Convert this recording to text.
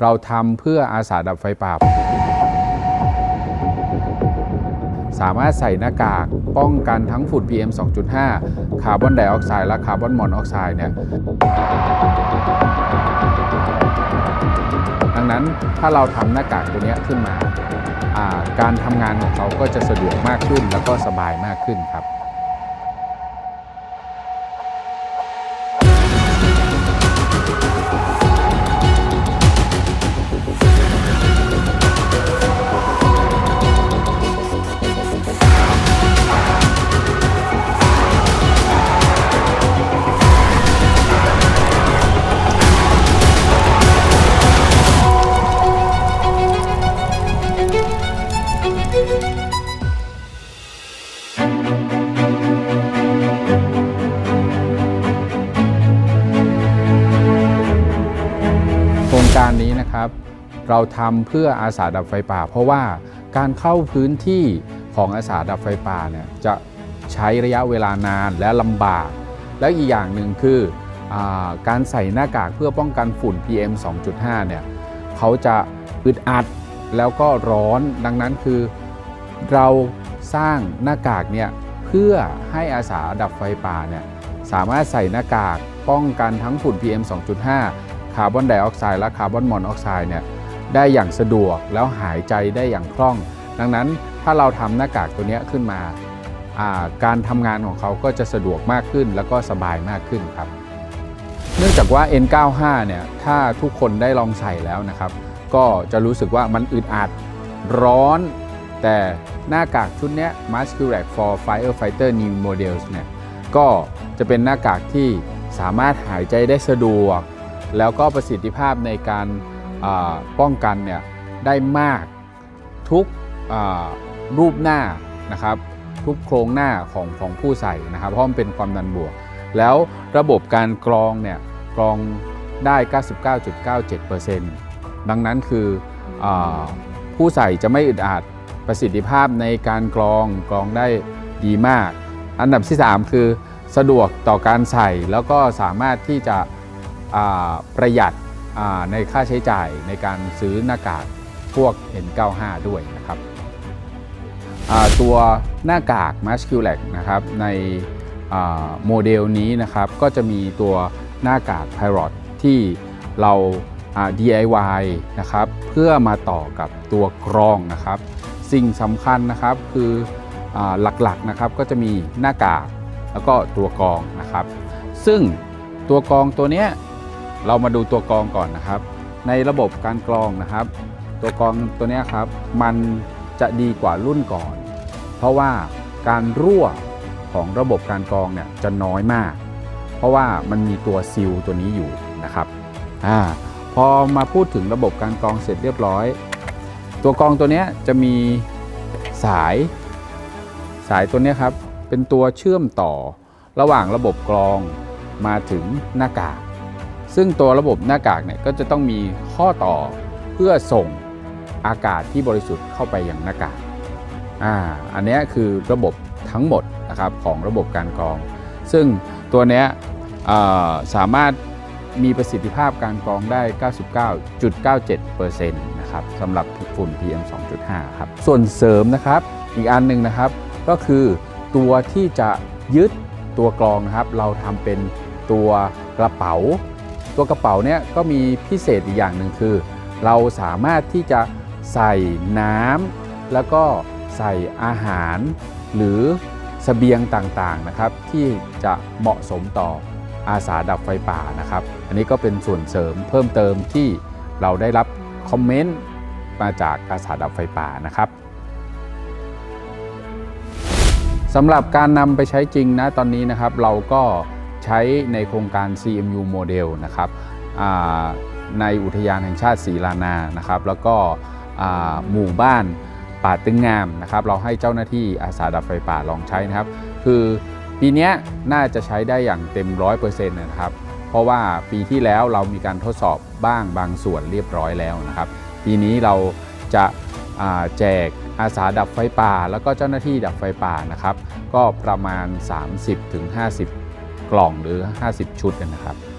เราทำเพื่ออาสาดับไฟป่า สามารถใส่หน้ากากป้องกันทั้งฝุ่น PM 2.5 คาร์บอนไดออกไซด์และคาร์บอนมอนอกไซด์เนี่ยดังนั้นถ้าเราทำหน้ากากตัวนี้ขึ้นมาอ่าการทำงานของเขาก็จะสะดวกมากขึ้นแล้วก็สบายมากขึ้นครับ เราทำเพื่ออาสาดับไฟป่า เพราะว่าการเข้าพื้นที่ของอาสาดับไฟป่าเนี่ยจะใช้ระยะเวลานานและลำบาก และอีกอย่างหนึ่งคืออการใส่หน้ากากเพื่อป้องกันฝุ่น PM 2.5 เนี่ยเขาจะอึดอัดแล้วก็ร้อนดังนั้นคือเราสร้างหน้ากากเนี่ยเพื่อให้อาสาดับไฟป่าเนี่ยสามารถใส่หน้ากากป้องกันทั้งฝุ่น PM 2.5 คาร์บอนไดออกไซด์และคาร์บอนมอนอกไซด์เนี่ย ได้อย่างสะดวกแล้วหายใจได้อย่างคล่อง ดังนั้นถ้าเราทำหน้ากากตัวนี้ขึ้นมาาการทำงานของเขาก็จะสะดวกมากขึ้นแล้วก็สบายมากขึ้นครับ เนื่องจากว่า N95 เนี่ยถ้าทุกคนได้ลองใส่แล้วนะครับ ก็จะรู้สึกว่ามันอึดอัดร้อน แต่หน้ากากชุดนี้ Maskulac for Firefighter New Models เนี่ยก็จะเป็นหน้ากากที่สามารถหายใจได้สะดวก แล้วก็ประสิทธิภาพในการ ป้องกันเนี่ยได้มากทุกรูปหน้านะครับทุกโครงหน้าของของผู้ใส่นะครับเพราะมันเป็นความดันบวก แล้วระบบการกรองเนี่ยกรองได้ 99.97%ดังนั้นคืออผู้ใส่จะไม่อึดอัดประสิทธิภาพในการกรองกรองได้ดีมาก อันดับที่ 3 คือสะดวกต่อการใส่แล้วก็สามารถที่จะประหยัด ในค่าใช้จ่ายในการซื้อหน้ากากพวก N95 ด้วยนะครับตัวหน้ากาก m a s c u l a c นะครับในโมเดลนี้นะครับก็จะมีตัวหน้ากาก Pilot ที่เราา DIY นะครับเพื่อมาต่อกับตัวกรองนะครับ สิ่งสำคัญนะครับคืออหลักๆนะครับก็จะมีหน้ากากแล้วก็ตัวกรองนะครับ ซึ่งตัวกรองตัวเนี้ย เรามาดูตัวกรองก่อนนะครับ ในระบบการกรองนะครับ ตัวกรองตัวนี้ครับมันจะดีกว่ารุ่นก่อน เพราะว่าการรั่วของระบบการกรองเนี่ยจะน้อยมาก เพราะว่ามันมีตัวซิลตัวนี้อยู่นะครับอาพอมาพูดถึงระบบการกรองเสร็จเรียบร้อย ตัวกรองตัวนี้จะมีสายสายตัวนี้ครับเป็นตัวเชื่อมต่อระหว่างระบบกรองมาถึงหน้ากาก ซึ่งตัวระบบหน้ากากเนี่ยก็จะต้องมีข้อต่อเพื่อส่งอากาศที่บริสุทธิ์เข้าไปยังหน้ากากอ่าอันนี้คือระบบทั้งหมดนะครับของระบบการกรอง ซึ่งตัวเนี้ยสามารถมีประสิทธิภาพการกรองได้ 99.97%นะครับสำหรับฝุ่น PM 2.5 ครับ ส่วนเสริมนะครับอีกอันหนึ่งนะครับก็คือตัวที่จะยึดตัวกรองนะครับ เราทำเป็นตัวกระเป๋า ตัวกระเป๋าเนี่ยก็มีพิเศษอีกอย่างหนึ่งคือ เราสามารถที่จะใส่น้ำแล้วก็ใส่อาหาร หรือสเสบียงต่างๆนะครับที่จะเหมาะสมต่ออาสาดับไฟป่านะครับ อันนี้ก็เป็นส่วนเสริมเพิ่มเติมที่เราได้รับคอมเมนต์มาจากอาสาดับไฟป่านะครับสำหรับการนำไปใช้จริงนะตอนนี้นะครับเราก็ ใช้ในโครงการ CMU โมเดลนะครับในอุทยานแห่งชาติศรีลานานะครับแล้วก็หมู่บ้านป่าตึงงามนะครับเราให้เจ้าหน้าที่อาสาดับไฟป่าลองใช้นะครับ คือปีนี้น่าจะใช้ได้อย่างเต็ม 100%นะครับเพราะว่าปีที่แล้วเรามีการทดสอบบ้างบางส่วนเรียบร้อยแล้วนะครับ ปีนี้เราจะาแจกอาสาดับไฟป่า แล้วก็เจ้าหน้าที่ดับไฟป่านะครับ ก็ประมาณ 30-50 กล่องหรือ 50 ชุดนะครับ